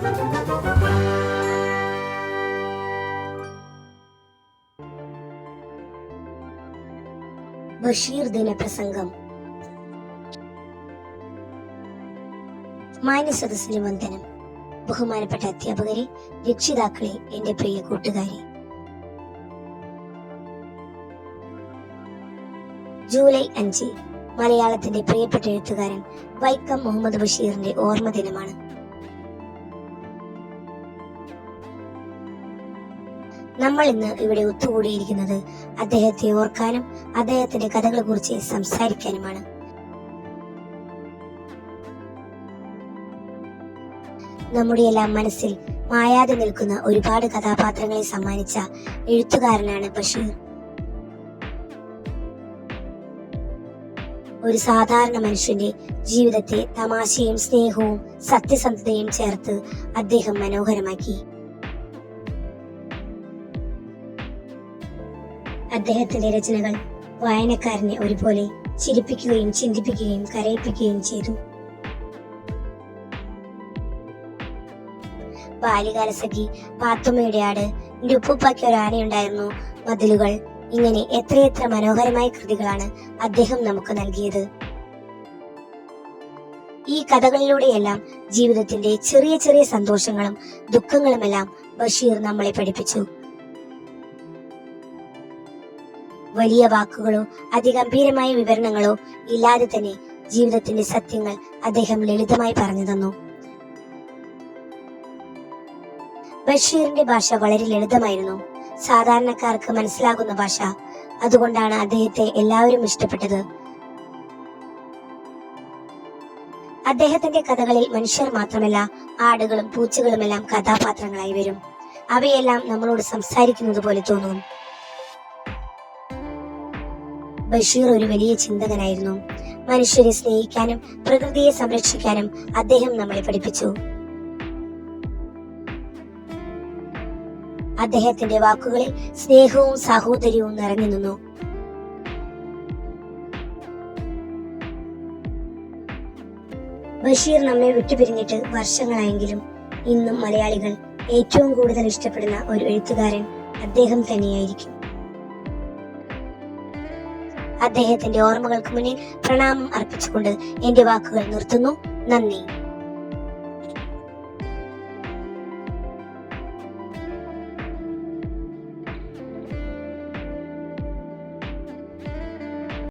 ബഷീർ ദിനപ്രസംഗം മാന്യ സദസ്സിന് വന്ദനം. ബഹുമാനപ്പെട്ട അധ്യാപകരെ രക്ഷിതാക്കളെ എന്റെ പ്രിയ കൂട്ടുകാരെ. ജൂലൈ അഞ്ച് മലയാളത്തിന്റെ പ്രിയപ്പെട്ട എഴുത്തുകാരൻ വൈക്കം മുഹമ്മദ് ബഷീറിന്റെ ഓർമ്മ ദിനമാണ് നമ്മൾ ഇന്ന് ഇവിടെ ഒത്തുകൂടിയിരിക്കുന്നത് അദ്ദേഹത്തെ ഓർക്കാനും അദ്ദേഹത്തിന്റെ കഥകളെ കുറിച്ച് സംസാരിക്കാനുമാണ്. നമ്മുടെ എല്ലാം മനസ്സിൽ മായാതെ നിൽക്കുന്ന ഒരുപാട് കഥാപാത്രങ്ങളെ സമ്മാനിച്ച എഴുത്തുകാരനാണ് ബഷീർ. ഒരു സാധാരണ മനുഷ്യന്റെ ജീവിതത്തെ തമാശയും സ്നേഹവും സത്യസന്ധതയും ചേർത്ത് അദ്ദേഹം മനോഹരമാക്കി. അദ്ദേഹത്തിന്റെ രചനകൾ വായനക്കാരനെ ഒരുപോലെ ചിരിപ്പിക്കുകയും ചിന്തിപ്പിക്കുകയും കരയിപ്പിക്കുകയും ചെയ്തു. ബാല്യകാലസഖി പാത്തുമ്മയുടെ ആട് എന്റെ ഉപ്പുപ്പായ്ക്ക് ഒരു ആനയുണ്ടായിരുന്നു. മതിലുകൾ ഇങ്ങനെ എത്രയെത്ര മനോഹരമായ കൃതികളാണ് അദ്ദേഹം നമുക്ക് നൽകിയത്. ഈ കഥകളിലൂടെയെല്ലാം ജീവിതത്തിന്റെ ചെറിയ ചെറിയ സന്തോഷങ്ങളും ദുഃഖങ്ങളുമെല്ലാം ബഷീർ നമ്മളെ പഠിപ്പിച്ചു. വലിയ വാക്കുകളോ അതിഗംഭീരമായ വിവരണങ്ങളോ ഇല്ലാതെ തന്നെ ജീവിതത്തിന്റെ സത്യങ്ങൾ അദ്ദേഹം ലളിതമായി പറഞ്ഞു തന്നു. ബഷീറിന്റെ ഭാഷ വളരെ ലളിതമായിരുന്നു. സാധാരണക്കാർക്ക് മനസ്സിലാകുന്ന ഭാഷ. അതുകൊണ്ടാണ് അദ്ദേഹത്തെ എല്ലാവരും ഇഷ്ടപ്പെട്ടത്. അദ്ദേഹത്തിന്റെ കഥകളിൽ മനുഷ്യർ മാത്രമല്ല ആടുകളും പൂച്ചകളുമെല്ലാം കഥാപാത്രങ്ങളായി വരും. അവയെല്ലാം നമ്മളോട് സംസാരിക്കുന്നത് പോലെ തോന്നും. ബഷീർ ഒരു വലിയ ചിന്തകനായിരുന്നു. മനുഷ്യരെ സ്നേഹിക്കാനും പ്രകൃതിയെ സംരക്ഷിക്കാനും അദ്ദേഹം നമ്മളെ പഠിപ്പിച്ചു. അദ്ദേഹത്തിന്റെ വാക്കുകളിൽ സ്നേഹവും സാഹോദര്യവും നിറഞ്ഞു നിന്നു. ബഷീർ നമ്മെ വിട്ടുപിരിഞ്ഞിട്ട് വർഷങ്ങളായെങ്കിലും ഇന്നും മലയാളികൾ ഏറ്റവും കൂടുതൽ ഇഷ്ടപ്പെടുന്ന ഒരു എഴുത്തുകാരൻ അദ്ദേഹം തന്നെയായിരിക്കും. അദ്ദേഹത്തിന്റെ ഓർമ്മകൾക്ക് മുന്നിൽ പ്രണാമം അർപ്പിച്ചുകൊണ്ട് എന്റെ വാക്കുകൾ നിർത്തുന്നു. നന്ദി.